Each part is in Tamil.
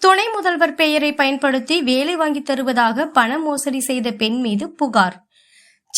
துணை முதல்வர் பெயரை பயன்படுத்தி வேலை வாங்கித் தருவதாக பண மோசடி செய்த பெண் மீது புகார்.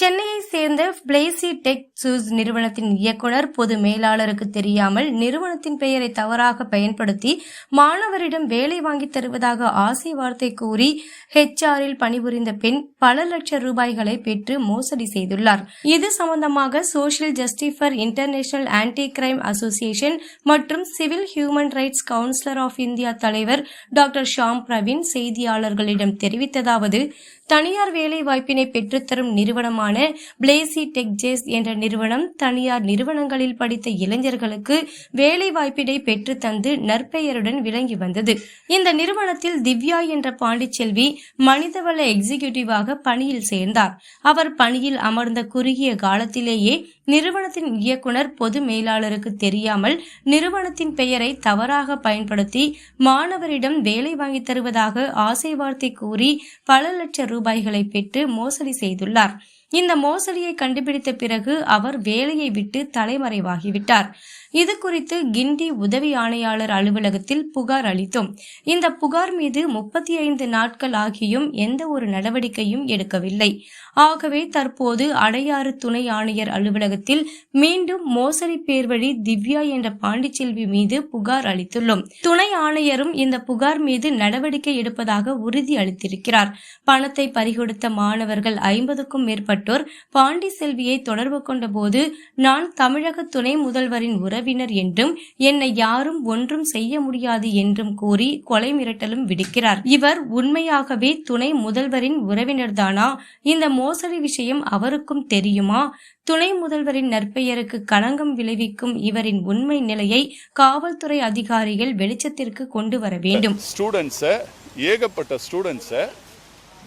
சென்னையை சேர்ந்த பிளேசி டெக் சூஸ் நிறுவனத்தின் இயக்குனர் பொது மேலாளருக்கு தெரியாமல் நிறுவனத்தின் பெயரை தவறாக பயன்படுத்தி மாணவரிடம் வேலை வாங்கித் தருவதாக ஆசை வார்த்தை கூறி ஹெச்ஆரில் பணிபுரிந்த பெண் பல லட்சம் ரூபாய்களை பெற்று மோசடி செய்துள்ளார். இது சம்பந்தமாக social justice for international anti crime association மற்றும் civil human rights councillor of India தலைவர் டாக்டர் ஷாம் பிரவீன் செய்தியாளர்களிடம் தெரிவித்ததாவது தனியார் வேலை வாய்ப்பினை பெற்றுத்தரும் நிறுவனமான பிளேசி டெக்ஜேஸ் என்ற நிறுவனம் தனியார் நிறுவனங்களில் படித்த இளைஞர்களுக்கு வேலை வாய்ப்பினை பெற்றுத்தந்து நற்பெயருடன் விளங்கி வந்தது. இந்த நிறுவனத்தில் திவ்யா என்ற பாண்டிச்செல்வி மனிதவள எக்ஸிகியூட்டிவாக பணியில் சேர்ந்தார். அவர் பணியில் அமர்ந்த குறுகிய காலத்திலேயே நிறுவனத்தின் இயக்குனர் பொது மேலாளருக்கு தெரியாமல் நிறுவனத்தின் பெயரை தவறாக பயன்படுத்தி மாணவரிடம் வேலை வாங்கித் தருவதாக ஆசை வார்த்தை கூறி பல லட்சம் ரூபாய்களை பெற்று மோசடி செய்துள்ளார். இந்த மோசடியை கண்டுபிடித்த பிறகு அவர் வேலையை விட்டு தலைமறைவாகிவிட்டார். இது குறித்து கிண்டி உதவி ஆணையாளர் அலுவலகத்தில் புகார் அளித்தோம். இந்த புகார் மீது முப்பத்தி ஐந்து நாட்கள் ஆகியும் எந்த ஒரு நடவடிக்கையும் எடுக்கவில்லை. ஆகவே தற்போது அடையாறு துணை ஆணையர் அலுவலகத்தில் மீண்டும் மோசடி பேர்வழி திவ்யா என்ற பாண்டிச்செல்வி மீது புகார் அளித்துள்ளோம். துணை ஆணையரும் இந்த புகார் மீது நடவடிக்கை எடுப்பதாக உறுதி அளித்திருக்கிறார் பணத்தை பறிகொடுத்த மாணவர்கள் ஐம்பதுக்கும் மேற்பட்ட மேற்பட்டோர் பாண்டி செல்வியை தொடர்பு கொண்ட போது நான் தமிழக துணை முதல்வரின் உறவினர் என்றும் என்னை யாரும் ஒன்றும் செய்ய முடியாது என்றும் கூறி கொலை மிரட்டலும் விடுக்கிறார். இவர் உண்மையாகவே துணை முதல்வரின் உறவினர்தானா? இந்த மோசடி விஷயம் அவருக்கும் தெரியுமா? துணை முதல்வரின் நற்பெயருக்கு களங்கம் விளைவிக்கும் இவரின் உண்மை நிலையை காவல்துறை அதிகாரிகள் வெளிச்சத்திற்கு கொண்டு வர வேண்டும். ஸ்டூடெண்ட்ஸை ஏகப்பட்ட ஸ்டூடெண்ட்ஸை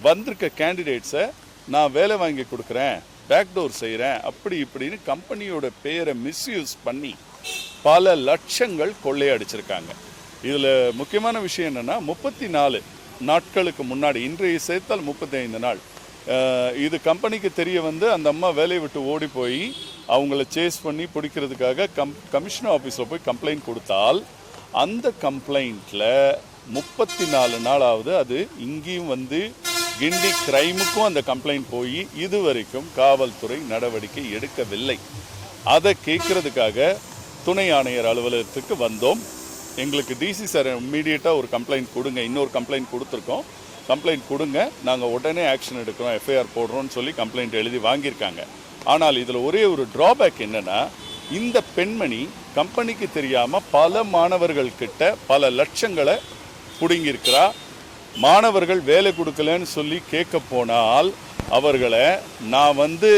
வந்திருக்க கேண்டிடேட்ஸை நான் வேலை வாங்கி கொடுக்குறேன் பேக்டோர் செய்கிறேன் அப்படி இப்படின்னு கம்பெனியோட பேரை மிஸ்யூஸ் பண்ணி பல லட்சங்கள் கொள்ளையடிச்சிருக்காங்க. இதில் முக்கியமான விஷயம் என்னென்னா முப்பத்தி நாலு நாட்களுக்கு முன்னாடி இன்றைய சேர்த்தால் முப்பத்தி ஐந்து நாள் இது கம்பெனிக்கு தெரிய வந்து அந்த அம்மா வேலையை விட்டு ஓடி போய் அவங்கள சேஸ் பண்ணி பிடிக்கிறதுக்காக கம் கமிஷனர் ஆஃபீஸில் போய் கம்ப்ளைண்ட் கொடுத்தால் அந்த கம்ப்ளைண்ட்டில் முப்பத்தி நாலு நாளாவது அது இங்கேயும் வந்து கிண்டி கிரைமுக்கும் அந்த கம்ப்ளைண்ட் போய் இதுவரைக்கும் காவல்துறை நடவடிக்கை எடுக்கவில்லை. அதை கேட்கறதுக்காக துணை ஆணையர் அலுவலகத்துக்கு வந்தோம். எங்களுக்கு டிசி சார் இம்மீடியட்டாக ஒரு கம்ப்ளைண்ட் கொடுங்க. இன்னொரு கம்ப்ளைண்ட் கொடுத்துருக்கோம். கம்ப்ளைண்ட் கொடுங்க. நாங்கள் உடனே ஆக்ஷன் எடுக்கிறோம். எஃப்ஐஆர் போடுறோம்னு சொல்லி கம்ப்ளைண்ட் எழுதி வாங்கியிருக்காங்க. ஆனால் இதில் ஒரே ஒரு ட்ராபேக் என்னன்னா இந்த பெண்மணி கம்பெனிக்கு தெரியாமல் பல மாணவர்கள்கிட்ட பல லட்சங்களை பிடுங்கியிருக்கிறா. மாணவர்கள் வேலை கொடுக்கலன்னு சொல்லி கேட்க போனால் அவர்களை நான் வந்து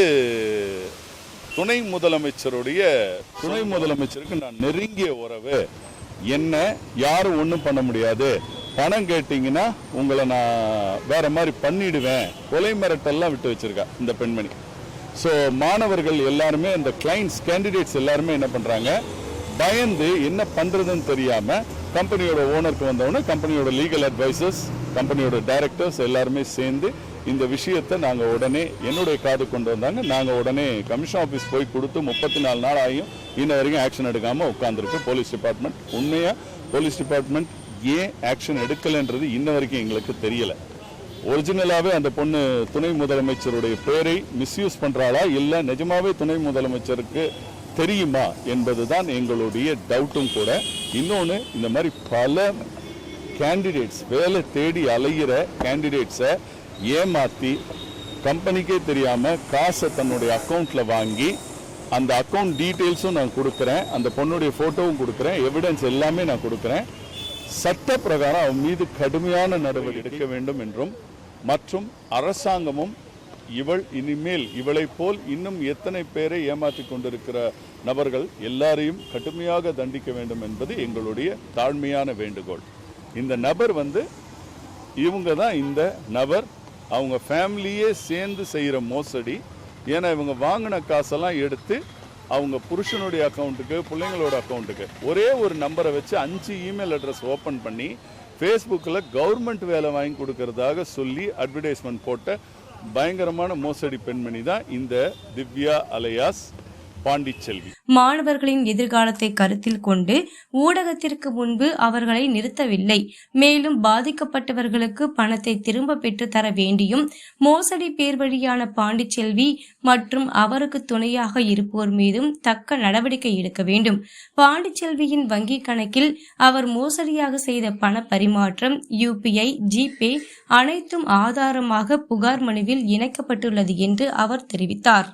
துணை முதலமைச்சருடைய துணை முதலமைச்சருக்கு நான் நெருங்கிய உறவு. என்ன யாரும் ஒன்றும் பண்ண முடியாது. பணம் கேட்டிங்கன்னா உங்களை நான் வேற மாதிரி பண்ணிடுவேன். கொலை மிரட்டெல்லாம் விட்டு வச்சிருக்கா இந்த பெண்மணி. ஸோ மாணவர்கள் எல்லாருமே இந்த கிளைண்ட்ஸ் கேண்டிடேட்ஸ் எல்லாருமே என்ன பண்ணுறாங்க பயந்து என்ன பண்ணுறதுன்னு தெரியாமல் கம்பெனியோட ஓனருக்கு வந்தவொடனே கம்பெனியோட லீகல் அட்வைசர்ஸ் கம்பெனியோட டைரக்டர்ஸ் எல்லாருமே சேர்ந்து இந்த விஷயத்தை நாங்கள் உடனே என்னுடைய காது கொண்டு வந்தாங்க. நாங்கள் உடனே கமிஷன் ஆஃபீஸ் போய் கொடுத்து முப்பத்தி நாலு நாள் ஆகியும் இன்ன வரைக்கும் ஆக்ஷன் எடுக்காமல் உட்காந்துருக்கு போலீஸ் டிபார்ட்மெண்ட் உண்மையாக போலீஸ் டிபார்ட்மெண்ட் ஏன் ஆக்ஷன் எடுக்கலைன்றது இன்ன வரைக்கும் எங்களுக்கு தெரியலை. ஒரிஜினலாகவே அந்த பொண்ணு துணை முதலமைச்சருடைய பேரை மிஸ்யூஸ் பண்ணுறாளா இல்லை நிஜமாவே துணை முதலமைச்சருக்கு தெரியுமா என்பது தான் எங்களுடைய டவுட்டும் கூட. இன்னொன்று இந்த மாதிரி பல கேண்டிடேட்ஸ் வேலை தேடி அலைகிற கேண்டிடேட்ஸை ஏமாற்றி கம்பெனிக்கே தெரியாமல் காசை தன்னுடைய அக்கௌண்ட்டில் வாங்கி அந்த அக்கௌண்ட் டீட்டெயில்ஸும் நான் கொடுக்குறேன் அந்த பொண்ணுடைய ஃபோட்டோவும் கொடுக்குறேன் எவிடன்ஸ் எல்லாமே நான் கொடுக்குறேன். சட்ட பிரகாரம் அவன் மீது கடுமையான நடவடிக்கை எடுக்க வேண்டும் என்றும் மற்றும் அரசாங்கமும் இவள் இனிமேல் இவளைப் போல் இன்னும் எத்தனை பேரை ஏமாற்றி கொண்டிருக்கிற நபர்கள் எல்லாரையும் கடுமையாக தண்டிக்க வேண்டும் என்பது எங்களுடைய தாழ்மையான வேண்டுகோள். இந்த நபர் வந்து இவங்க தான் இந்த நபர். அவங்க ஃபேமிலியே சேர்ந்து செய்கிற மோசடி. ஏன்னா இவங்க வாங்கின காசெல்லாம் எடுத்து அவங்க புருஷனுடைய அக்கௌண்ட்டுக்கு பிள்ளைங்களோட அக்கௌண்ட்டுக்கு ஒரே ஒரு நம்பரை வச்சு அஞ்சு இமெயில் அட்ரஸ் ஓப்பன் பண்ணி ஃபேஸ்புக்கில் கவர்மெண்ட் வேலை வாங்கி கொடுக்கறதாக சொல்லி அட்வர்டைஸ்மெண்ட் போட்ட பயங்கரமான மோசடி பெண்மணி தான் இந்த திவ்யா அலையாஸ். பாண்டிச்செல்வி மாணவர்களின் எதிர்காலத்தை கருத்தில் கொண்டு ஊடகத்திற்கு முன்பு அவர்களை நிறுத்தவில்லை. மேலும் பாதிக்கப்பட்டவர்களுக்கு பணத்தை திரும்ப பெற்று தர வேண்டியும் மோசடி பேர் வழியான பாண்டிச்செல்வி மற்றும் அவருக்கு துணையாக இருப்போர் மீதும் தக்க நடவடிக்கை எடுக்க வேண்டும். பாண்டிச்செல்வியின் வங்கி கணக்கில் அவர் மோசடியாக செய்த பண பரிமாற்றம் யூபிஐ ஜிபே அனைத்தும் ஆதாரமாக புகார் மனுவில் இணைக்கப்பட்டுள்ளது என்று அவர் தெரிவித்தார்.